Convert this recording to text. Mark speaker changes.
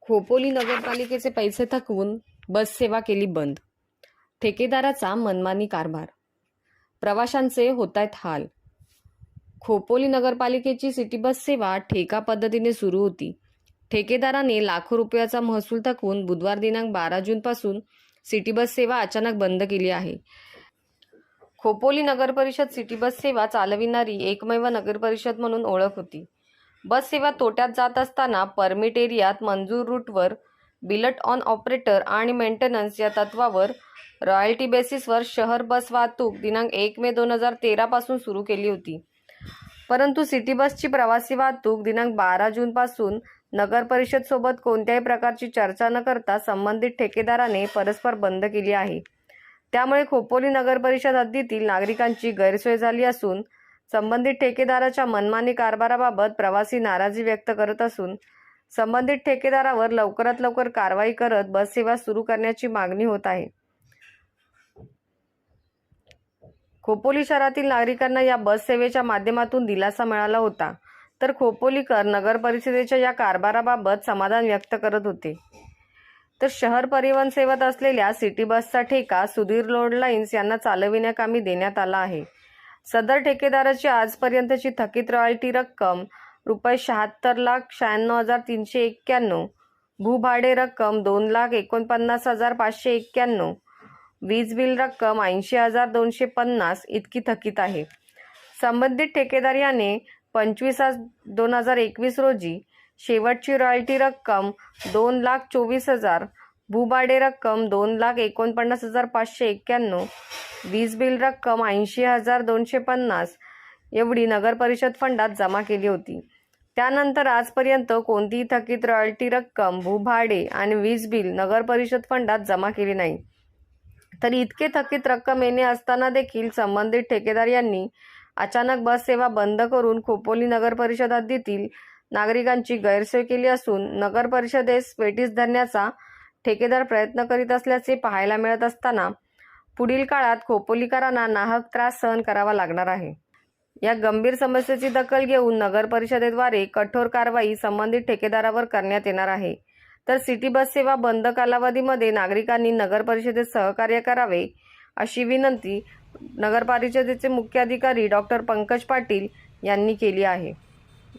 Speaker 1: खोपोली नगरपालिकेचे पैसे थकवून बस सेवा केली बंद. ठेकेदाराचा मनमानी कारभार. प्रवाशांचे होत आहेत हाल. खोपोली नगरपालिकेची सिटी बस सेवा ठेका पद्धतीने सुरू होती. ठेकेदाराने लाखो रुपयाचा महसूल थकवून बुधवार दिनांक बारा जूनपासून सिटी बस सेवा अचानक बंद केली आहे. खोपोली नगरपरिषद सिटी बस सेवा चालविणारी एकमेव नगरपरिषद म्हणून ओळख होती. बस सेवा तोट्यात जात असताना परमिट एरियात मंजूर रूटवर बिलट ऑन ऑपरेटर आणि मेंटेनन्स या तत्वावर रॉयल्टी बेसिसवर शहर बस वाहतूक दिनांक एक मे दोन हजार तेरापासून सुरू केली होती. परंतु सिटी बसची प्रवासी वाहतूक दिनांक बारा जूनपासून नगर परिषद सोबत कोणत्याही प्रकारची चर्चा न करता संबंधित ठेकेदाराने परस्पर बंद केली आहे. त्यामुळे खोपोली नगर परिषद हद्दीतील नागरिकांची गैरसोय झाली असून संबंधित ठेकेदाराच्या मनमानी कारभाराबाबत प्रवासी नाराजी व्यक्त करत असून संबंधित ठेकेदारावर लवकरात लवकर कारवाई करत बस सेवा सुरू करण्याची मागणी होत आहे. खोपोली शहरातील नागरिकांना या बस सेवेच्या माध्यमातून दिलासा मिळाला होता तर खोपोलीकर नगर परिषदेच्या या कारभाराबाबत समाधान व्यक्त करत होते. तर शहर परिवहन सेवेत असलेल्या सिटी बसचा ठेका सुधीर लोड लाईन्स यांना चालविण्याकामी देण्यात आला आहे. सदर ठेकेदाराची आजपर्यंतची थकीत रॉयल्टी रक्कम रुपये शहात्तर लाख शहाण्णव हजार तीनशे एक्क्याण्णव भूभाडे रक्कम दोन लाख एकोणपन्नास हजार पाचशे एक्क्याण्णव वीज बिल रक्कम ऐंशी हजार दोनशे पन्नास इतकी थकीत आहे. संबंधित ठेकेदार याने पंचवीस आज दोन हजार एकवीस रोजी शेवटची रॉयल्टी रक्कम दोन लाख चोवीस हजार. भूभाडे रक्कम दोन लाख एकोणपन्नास हजार पाचशे एक्क्याण्णव. वीज बिल रक्कम ऐंशी हजार दोनशे पन्नास. एवढी नगरपरिषद फंडात जमा केली होती. त्यानंतर आजपर्यंत कोणतीही थकीत रॉयल्टी रक्कम भूभाडे आणि वीज बिल नगरपरिषद फंडात जमा केली नाही. तर इतके थकीत रक्कम येणे असताना देखील संबंधित ठेकेदार यांनी अचानक बस सेवा बंद करून खोपोली नगरपरिषदात देतील हद्दीतील नागरिकांची गैरसोय केली असून नगर परिषदेस पेटीस धरण्याचा ठेकेदार प्रयत्न करीत असल्याचे पाहायला मिळत असताना पुढील काळात खोपोलीकरांना नाहक त्रास सहन करावा लागणार आहे. या गंभीर समस्येची दखल घेऊन नगर परिषदेद्वारे कठोर कारवाई संबंधित ठेकेदारावर करण्यात येणार आहे. तर सिटी बस सेवा बंद कालावधीमध्ये नागरिकांनी नगर परिषदेत सहकार्य करावे अशी विनंती नगर परिषदेचे मुख्य अधिकारी डॉक्टर पंकज पाटील यांनी केली आहे.